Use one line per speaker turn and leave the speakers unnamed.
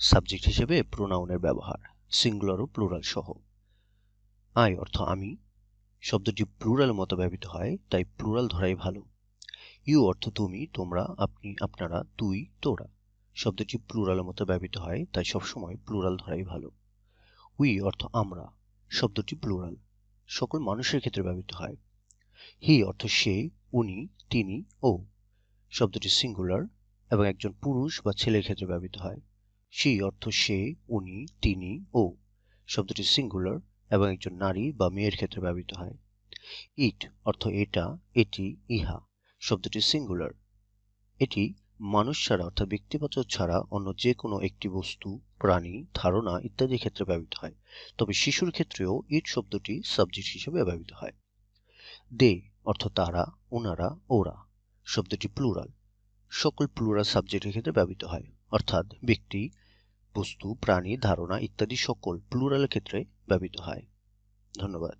Subject হিসেবে প্রোনাউনের ব্যবহার সিঙ্গুলার ও প্লুরাল সহ। আই অর্থ আমি। শব্দটি প্লুরাল মতো ব্যবহৃত হয়, তাই প্লুরাল ধরাই ভালো। ইউ অর্থ তুমি, তোমরা, আপনি, আপনারা, তুই, তোরা। শব্দটি প্লুরালের মতো ব্যবহৃত হয়, তাই সবসময় প্লুরাল ধরাই ভালো। উই অর্থ আমরা, শব্দটি প্লুরাল সকল মানুষের ক্ষেত্রে ব্যবহৃত হয়। হি অর্থ সে, উনি, তিনি, ও। শব্দটি সিঙ্গুলার এবং একজন পুরুষ বা ছেলের ক্ষেত্রে ব্যবহৃত হয়। সি অর্থ সে, উনি, তিনি, ও। শব্দটি সিঙ্গুলার এবং একজন নারী বা মেয়ের ক্ষেত্রে ব্যবহৃত হয়। ইট অর্থ এটা, এটি, ইহা। শব্দটি সিঙ্গুলার এটি মানুষ ছাড়া অর্থাৎ ব্যক্তিবাচক ছাড়া অন্য যে কোনো একটি বস্তু, প্রাণী, ধারণা ইত্যাদি ক্ষেত্রে ব্যবহৃত হয়। তবে শিশুর ক্ষেত্রেও ইট শব্দটি সাবজেক্ট হিসেবে ব্যবহৃত হয়। দে অর্থ তারা ওনারা ওরা। শব্দটি প্লুরাল সকল প্লুরাল সাবজেক্টের ক্ষেত্রে ব্যবহৃত হয়। অর্থাৎ ব্যক্তি বস্তু প্রাণী ধারণা ইত্যাদি সকল প্লুরাল ক্ষেত্রে ব্যবহৃত হয়। ধন্যবাদ।